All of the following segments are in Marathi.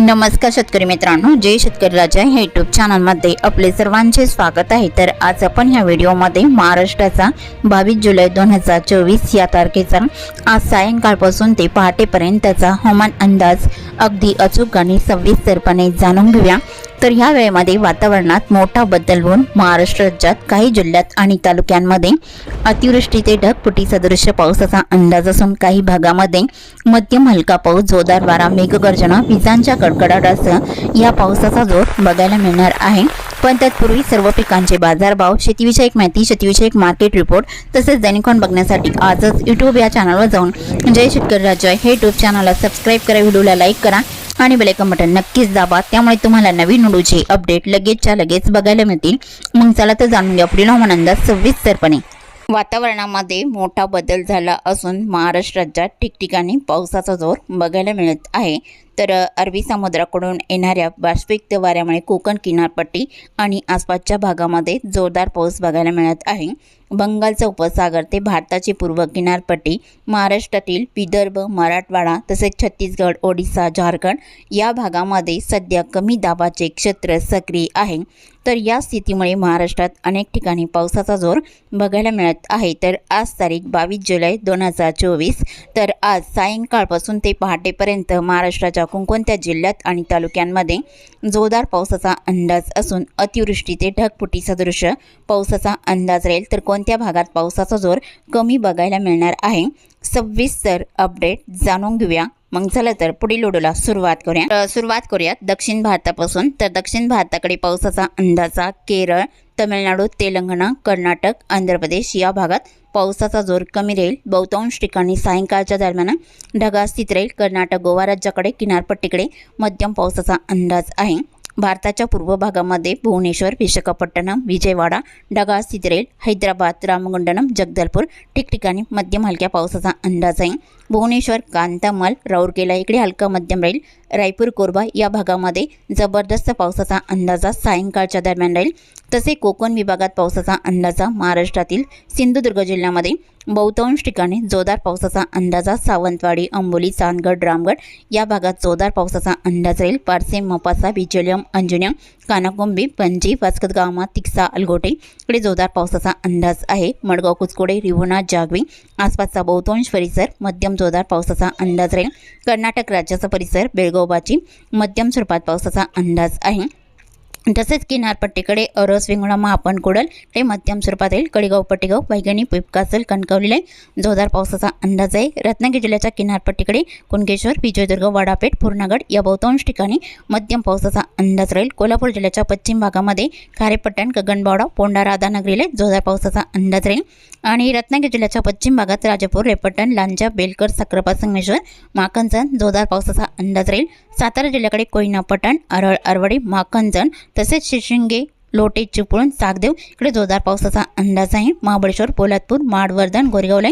नमस्कार शेतकरी मित्रांनो जय शेतकरी राजा ह्या युट्यूब चॅनलमध्ये आपले सर्वांचे स्वागत आहे. तर आज आपण ह्या व्हिडिओमध्ये महाराष्ट्राचा बावीस जुलै दोन हजार चोवीस या तारखेचा आज सायंकाळपासून ते पहाटेपर्यंतचा हवामान अंदाज अगदी अचूक आणि सविस्तरपणे जाणून घेऊया. तर ह्या वेळेमध्ये वातावरणात मोठा बदल होऊन महाराष्ट्र राज्यात काही जिल्ह्यात आणि तालुक्यांमध्ये अतिवृष्टी ते ढगफुटी सदृश पावसाचा अंदाज असून काही भागामध्ये मध्यम हलका पाऊस जोरदार वारा मेघगर्जना विजांच्या कडकडाटासह या पावसाचा जोर बघायला मिळणार आहे. पण तत्पूर्वी सर्व पिकांचे बाजारभाव शेतीविषयक माहिती शेतीविषयक मार्केट रिपोर्ट तसेच दैनिकॉन बघण्यासाठी आजच युट्यूब या चॅनलवर जाऊन जय शेतकरी राजा हे युट्यूब चॅनलला सबस्क्राईब करा व्हिडिओला लाईक करा आणि बेलेकन बटन नक्कीच दाबा. त्यामुळे तुम्हाला नवीन व्हिडिओचे अपडेट लगेचच्या लगेच बघायला मिळतील. मग चला तर जाणून घ्या पुढील हवामान अंदाज सविस्तरपणे. वातावरणामध्ये मोठा बदल झाला असून महाराष्ट्र राज्यात ठिकठिकाणी पावसाचा जोर बघायला मिळत आहे. तर अरबी समुद्राकडून येणाऱ्या बाष्पयुक्त वाऱ्यामुळे कोकण किनारपट्टी आणि आसपासच्या भागामध्ये जोरदार पाऊस बघायला मिळत आहे. बंगालचा उपसागर ते भारताची पूर्व किनारपट्टी महाराष्ट्रातील विदर्भ मराठवाडा तसेच छत्तीसगड ओडिसा झारखंड या भागामध्ये सध्या कमी दाबाचे क्षेत्र सक्रिय आहे. तर या स्थितीमुळे महाराष्ट्रात अनेक ठिकाणी पावसाचा जोर बघायला मिळत आहे. तर आज तारीख बावीस जुलै दोन हजार चोवीस. तर आज सायंकाळपासून ते पहाटेपर्यंत महाराष्ट्राच्या कोणकोणत्या जिल्ह्यात आणि तालुक्यांमध्ये जोरदार पावसाचा अंदाज असून अतिवृष्टी ते ढगफुटी सदृश पावसाचा अंदाज राहील तर कोणत्या भागात पावसाचा जोर कमी बघायला मिळणार आहे? सविस्तर अपडेट जाणून घेऊया. मग चला तर पुढील व्हिडिओला सुरुवात करूया. सुरुवात करूयात दक्षिण भारतापासून. तर दक्षिण भारताकडे पावसाचा अंदाजा केरळ तमिळनाडू तेलंगणा कर्नाटक आंध्र प्रदेश या भागात पावसाचा जोर कमी राहील. बहुतांश ठिकाणी सायंकाळच्या दरम्यान ढगा स्थित राहील. कर्नाटक गोवा राज्याकडे किनारपट्टीकडे मध्यम पावसाचा अंदाज आहे. भारताच्या पूर्व भागामध्ये भुवनेश्वर विशाखापट्टणम विजयवाडा ढगा स्थित राहील. हैदराबाद रामगुंडनम जगदलपूर ठिकठिकाणी मध्यम हलक्या पावसाचा अंदाज आहे. भुवनेश्वर कांतामाल राऊरकेला इकडे हलका मध्यम राहील रायपूर कोरबा या भागामध्ये जबरदस्त पावसाचा अंदाजा सायंकाळच्या दरम्यान राहील. तसे कोकण विभागात पावसाचा अंदाजा महाराष्ट्रातील सिंधुदुर्ग जिल्ह्यामध्ये बहुतांश ठिकाणी जोरदार पावसाचा अंदाजा सावंतवाडी अंबोली चांदगड रामगड या भागात जोरदार पावसाचा अंदाज राहील. पारसे मपासा बिचोलियम अंजुनियम कानाकुंबी पणजी वास्कतगावमा तिक्सा अलगोटे इकडे जोरदार पावसाचा अंदाज आहे. मडगाव कुचकोडे रिवणा जागवी आसपासचा बहुतांश परिसर मध्यम जोरदार पावसाचा अंदाज राहील. कर्नाटक राज्याचा परिसर बेळगोबाची मध्यम स्वरूपात पावसाचा अंदाज आहे. तसेच किनारपट्टीकडे अरस विंगुणा महापण कुडल ते मध्यम स्वरूपात येईल कडेगाव पट्टेगाव वैगणी पिपकासल कणकवलीला जोरदार पावसाचा अंदाज आहे. रत्नागिरी जिल्ह्याच्या किनारपट्टीकडे कुणकेश्वर विजयदुर्ग वाडापेठ पूर्णागड या बहुतांश ठिकाणी मध्यम पावसाचा अंदाज राहील. कोल्हापूर जिल्ह्याच्या पश्चिम भागामध्ये खारेपट्टण गगनबावडा पोंडा राधानगरीला जोरदार पावसाचा अंदाज राहील. आणि रत्नागिरी जिल्ह्याच्या पश्चिम भागात राजापूर रेपट्टण लांजा बेलकर साखरपा संगमेश्वर माखनजण जोरदार पावसाचा अंदाज राहील. सातारा जिल्ह्याकडे कोयना पटण अरळ अरवडी माखनजण तसेच शिशिंगे लोटे चिपळूण सागदेव इकडे जोरदार पावसाचा अंदाज आहे. महाबळेश्वर पोलादपूर माडवर्धन गोरेगावला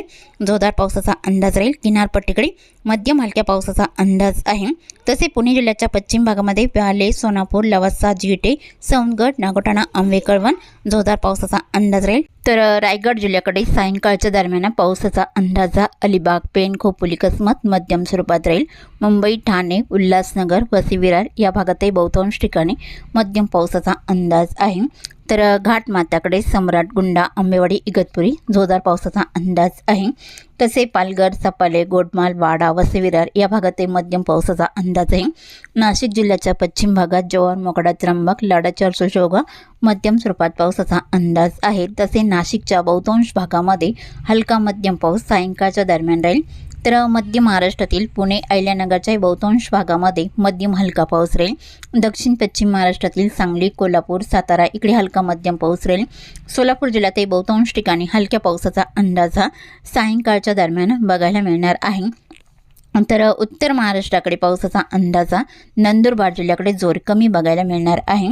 जोरदार पावसाचा अंदाज राहील. किनारपट्टीकडे मध्यम हलक्या पावसाचा अंदाज आहे. तसे पुणे जिल्ह्याच्या पश्चिम भागामध्ये प्याले सोनापूर लवासा जिटे सौंदगड नागोठाणा आंबे कळवण जोरदार पावसाचा अंदाज राहील. तर रायगड जिल्ह्याकडे सायंकाळच्या दरम्यान पावसाचा अंदाजा अलिबाग पेण खोपोली कसमत मध्यम स्वरूपात राहील. मुंबई ठाणे उल्हासनगर वसी विरार या भागातही बहुतांश ठिकाणी मध्यम पावसाचा अंदाज आहे. तर घाटमात्याकडे सम्राट गुंडा आंबेवाडी इगतपुरी जोरदार पावसाचा अंदाज आहे. तसे पालघर सपाले गोडमाल वाडा वसईविरार या भागातही मध्यम पावसाचा अंदाज आहे. नाशिक जिल्ह्याच्या पश्चिम भागात जव्हार मोकडा त्र्यंबक लाडाचार सुशोगा मध्यम स्वरूपात पावसाचा अंदाज आहे. तसे नाशिकच्या बहुतांश भागामध्ये हलका मध्यम पाऊस सायंकाळच्या दरम्यान राहील. तर मध्य महाराष्ट्रातील पुणे अहिल्यानगरच्या बहुतांश भागामध्ये मध्यम हलका पाऊस राहील. दक्षिण पश्चिम महाराष्ट्रातील सांगली कोल्हापूर सातारा इकडे हलका मध्यम पाऊस राहील. सोलापूर जिल्ह्यातही बहुतांश ठिकाणी हलक्या पावसाचा अंदाज हा सायंकाळच्या दरम्यान बघायला मिळणार आहे. तर उत्तर महाराष्ट्राकडे पावसाचा अंदाजा नंदुरबार जिल्ह्याकडे जोर कमी बघायला मिळणार आहे.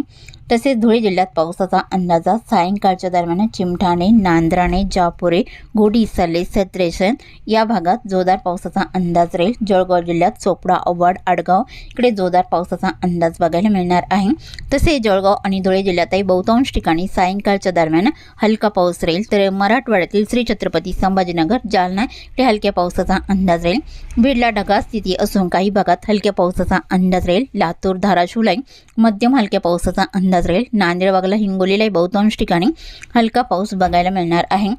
तसेच धुळे जिल्ह्यात पावसाचा अंदाज सायंकाळच्या दरम्यान चिमठाणे नांद्राणे जापुरे घोडी सल्ले सत्रेशन या भागात जोरदार पावसाचा अंदाज राहील. जळगाव जिल्ह्यात चोपडा अव्वाड आडगाव इकडे जोरदार पावसाचा अंदाज बघायला मिळणार आहे. तसे जळगाव आणि धुळे जिल्ह्यातही बहुतांश ठिकाणी सायंकाळच्या दरम्यान हलका पाऊस राहील. तर मराठवाड्यातील श्री छत्रपती संभाजीनगर जालना इकडे हलक्या पावसाचा अंदाज राहील. बीडला ढगाळ स्थिती असून काही भागात हलक्या पावसाचा अंदाज राहील. लातूर धाराशिवला मध्यम हलक्या पावसाचा अंदाज राहील. नांदेड वागला हिंगोलीलाही बहुतांश ठिकाणी हलका पाऊस बघायला मिळणार आहे.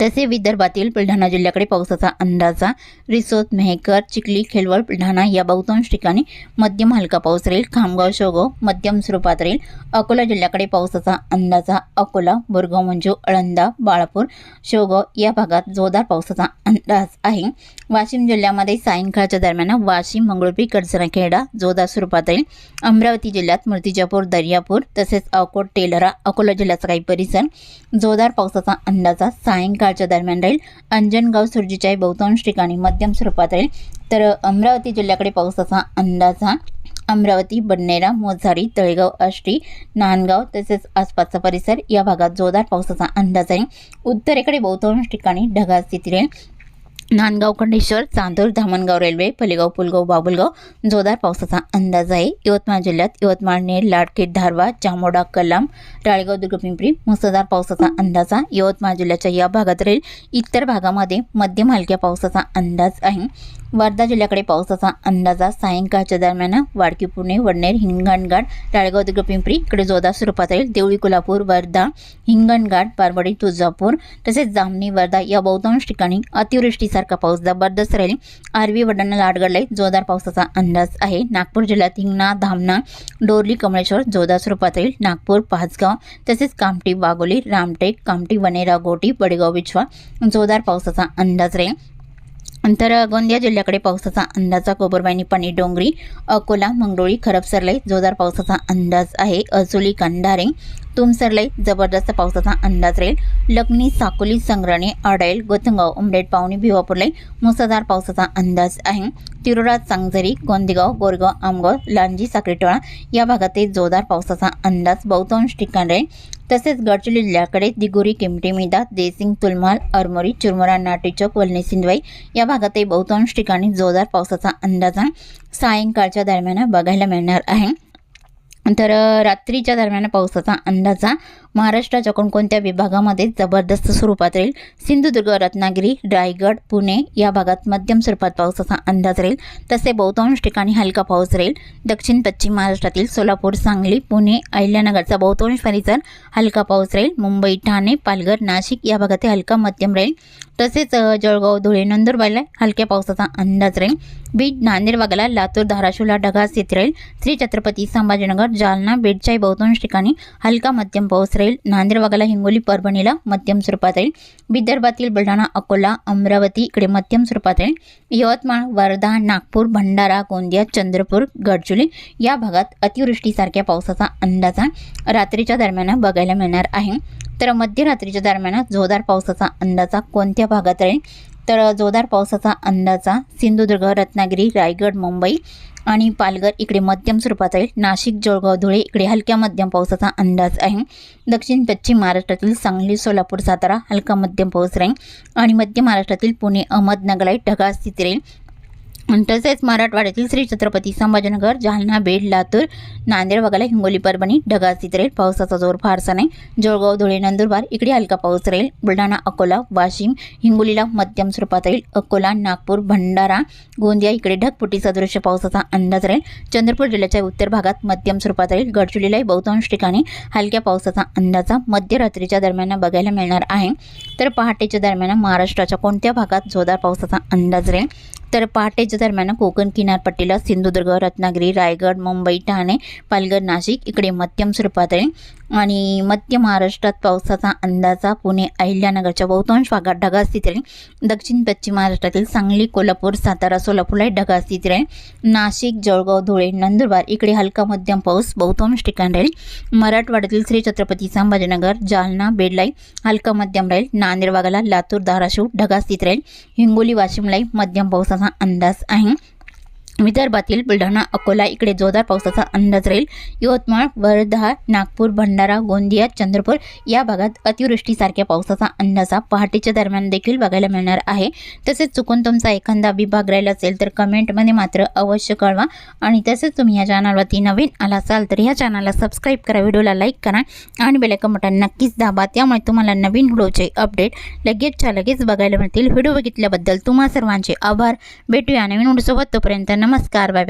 तसे विदर्भातील बुलढाणा जिल्ह्याकडे पावसाचा अंदाजा रिसोद मेहकर चिखली खेलवळ बुलढाणा या बहुतांश ठिकाणी मध्यम हलका पाऊस राहील. खामगाव शेवगाव मध्यम स्वरूपात राहील. अकोला जिल्ह्याकडे पावसाचा अंदाजा अकोला बोरगाव मंजू अळंदा बाळापूर शोगाव या भागात जोरदार पावसाचा अंदाज आहे. वाशिम जिल्ह्यामध्ये सायंकाळच्या दरम्यान वाशिम मंगळुपी कडसराखेडा जोरदार स्वरूपात राहील. अमरावती जिल्ह्यात मूर्तिजापूर दर्यापूर तसेच अकोट टेलरा अकोला जिल्ह्याचा काही परिसर जोरदार पावसाचा अंदाजा सायंकाळच्या दरम्यान राहील. अंजनगाव सुरजीच्याही बहुतांश ठिकाणी मध्यम स्वरूपात राहील. तर अमरावती जिल्ह्याकडे पावसाचा अंदाज हा. अमरावती बडनेरा मोझारी तळेगाव आष्टी नांदगाव तसेच आसपासचा परिसर या भागात जोरदार पावसाचा अंदाज आहे. उत्तरेकडे बहुतांश ठिकाणी ढगाळ स्थिती राहील. नांदगाव खंडेश्वर चांदूर धामणगाव रेल्वे फलेगाव पुलगाव बाबुलगाव जोरदार पावसाचा अंदाज आहे. यवतमाळ जिल्ह्यात यवतमाळ नेर लाडखेड धारवा चामोडा कलाम राळेगाव दुर्गपिंपरी मुसळधार पावसाचा अंदाज आहे. यवतमाळ जिल्ह्याच्या या भागात राहील इतर भागामध्ये मध्यम हलक्या पावसाचा अंदाज आहे. वर्धा जिल्ह्याकडे पावसाचा अंदाजा सायंकाळच्या दरम्यान वाडकी पुणे वडनेर हिंगणघाट राळेगाव दुर्गपिंपरी इकडे जोरदार स्वरूपात राहील. देवळी कोल्हापूर वर्धा हिंगणघाट पारवडी तुळजापूर तसेच जामणी वर्धा या बहुतांश ठिकाणी अतिवृष्टीसारखा पाऊस जबरदस्त राहील. आरवी वडांना लाडगडला जोरदार पावसाचा अंदाज आहे. नागपूर जिल्ह्यात हिंगणा धामणा डोरली कमळेश्वर जोरदार स्वरूपात राहील. नागपूर पाचगाव तसेच कामठी वाघोली रामटेक कामठी वनेरा गोटी बडेगाव विछवा जोरदार पावसाचा अंदाज राहील. तर गोंदिया जिल्ह्याकडे पावसाचा अंदाजा कोबरबाईनी पाणी डोंगरी अकोला मंगळोळी खरबसरलाई जोरदार पावसाचा अंदाज आहे. अजोली कंधारे तुमसरलाई जबरदस्त पावसाचा अंदाज राहील. लग्नी साकोली संग्रणे आडाईल गोतंगाव उमरेड पावणी भिवापूरलाई मुसळधार पावसाचा अंदाज आहे. तिरोडा चांगझरी गोंदेगाव गोरगाव आमगाव लांजी साखरेटोळा या भागातील जोरदार पावसाचा अंदाज बहुतांश ठिकाण राहील तसेच गडचिरोली जिल्ह्याकडे दिगोरी किमटी मिदा देसिंग तुलमाल अरमोरी चुरमुरा नाटेचौक वलने सिंधवाई या भागातही बहुतांश ठिकाणी जोरदार पावसाचा अंदाज सायंकाळच्या दरम्यान बघायला मिळणार आहे. तर रात्रीच्या दरम्यान पावसाचा अंदाजा महाराष्ट्राच्या कोणकोणत्या विभागामध्ये जबरदस्त स्वरूपात राहील? सिंधुदुर्ग रत्नागिरी रायगड पुणे या भागात मध्यम स्वरूपात पावसाचा अंदाज राहील. तसे बहुतांश ठिकाणी हलका पाऊस राहील. दक्षिण पश्चिम महाराष्ट्रातील सोलापूर सांगली पुणे अहिल्यानगरचा बहुतांश परिसर हलका पाऊस राहील. मुंबई ठाणे पालघर नाशिक या भागात हलका मध्यम राहील. तसेच जळगाव धुळे नंदुरबारला हलक्या पावसाचा अंदाज राहील. बीड नांदेडवागला लातूर धाराशिवला ढगास येत राहील. श्री छत्रपती संभाजीनगर जालना बीडच्याही बहुतांश ठिकाणी हलका मध्यम पाऊस राहील. नांदेड वागला हिंगोली परभणीला मध्यम स्वरूपात राहील विदर्भातील बुलढाणा अकोला अमरावती इकडे मध्यम स्वरूपात राहील यवतमाळ वर्धा नागपूर भंडारा गोंदिया चंद्रपूर गडचिरोली या भागात अतिवृष्टीसारख्या पावसाचा अंदाजा रात्रीच्या दरम्यान बघायला मिळणार आहे तर मध्यरात्रीच्या दरम्यान जोरदार पावसाचा अंदाजा कोणत्या भागात राहील तर जोरदार पावसाचा अंदाजा सिंधुदुर्ग रत्नागिरी रायगड मुंबई आणि पालघर इकडे मध्यम स्वरूपात येईल नाशिक जळगाव धुळे इकडे हलक्या मध्यम पावसाचा अंदाज आहे. दक्षिण पश्चिम महाराष्ट्रातील सांगली सोलापूर सातारा हलका मध्यम पाऊस राहील आणि मध्य महाराष्ट्रातील पुणे अहमदनगरला ढगाळ स्थिती राहील. तसेच मराठवाड्यातील श्री छत्रपती संभाजीनगर जालना बीड लातूर नांदेड वगैरे हिंगोली परभणी ढगाळ राहील पावसाचा जोर फारसा नाही. जळगाव धुळे नंदुरबार इकडे हलका पाऊस राहील बुलढाणा अकोला वाशिम हिंगोलीला मध्यम स्वरूपात राहील अकोला नागपूर भंडारा गोंदिया इकडे ढगपुटी सदृश्य पावसाचा अंदाज राहील चंद्रपूर जिल्ह्याच्या उत्तर भागात मध्यम स्वरूपात राहील गडचिरोलीलाही बहुतांश ठिकाणी हलक्या पावसाचा अंदाजा मध्यरात्रीच्या दरम्यान बघायला मिळणार आहे. तर पहाटेच्या दरम्यान महाराष्ट्राच्या कोणत्या भागात जोरदार पावसाचा अंदाज राहील तर पहाटेच्या दरम्यान कोकण किनारपट्टीला सिंधुदुर्ग रत्नागिरी रायगड मुंबई ठाणे पालघर नाशिक इकडे मध्यम स्वरूपात आहे. आणि मध्य महाराष्ट्रात पावसाचा अंदाजा पुणे अहिल्यानगरच्या बहुतांश भागात ढगा स्थित राहील दक्षिण पश्चिम महाराष्ट्रातील सांगली कोल्हापूर सातारा सोलापूरला ढगा स्थित राहील नाशिक जळगाव धुळे नंदुरबार इकडे हलका मध्यम पाऊस बहुतांश ठिकाण राहील. मराठवाड्यातील श्री छत्रपती संभाजीनगर जालना बेडलाई हलका मध्यम राहील. नांदेड भागाला लातूर धाराशिव ढगा स्थित राहील. हिंगोली वाशिमलाई मध्यम पावसाचा अंदाज आहे. विदर्भातील बुलढाणा अकोला इकडे जोरदार पावसाचा अंदाज राहील. यवतमाळ वर्धा नागपूर भंडारा गोंदिया चंद्रपूर या भागात अतिवृष्टीसारख्या पावसाचा अंदाज हा पहाटेच्या दरम्यान देखील बघायला मिळणार आहे. तसेच चुकून तुमचा एखादा विभाग राहिला असेल तर कमेंटमध्ये मात्र अवश्य कळवा. आणि तसेच तुम्ही या चॅनलवरती नवीन आला असाल तर या चॅनलला सबस्क्राईब करा व्हिडिओला लाईक करा आणि बेलायकन बटन नक्कीच दाबा. त्यामुळे तुम्हाला नवीन व्हिडिओचे अपडेट लगेचच्या लगेच बघायला मिळतील. व्हिडिओ बघितल्याबद्दल तुम्हा सर्वांचे आभार. भेटूया नवीन व्हिडिओसोबत. तोपर्यंत નમસ્કાર બાય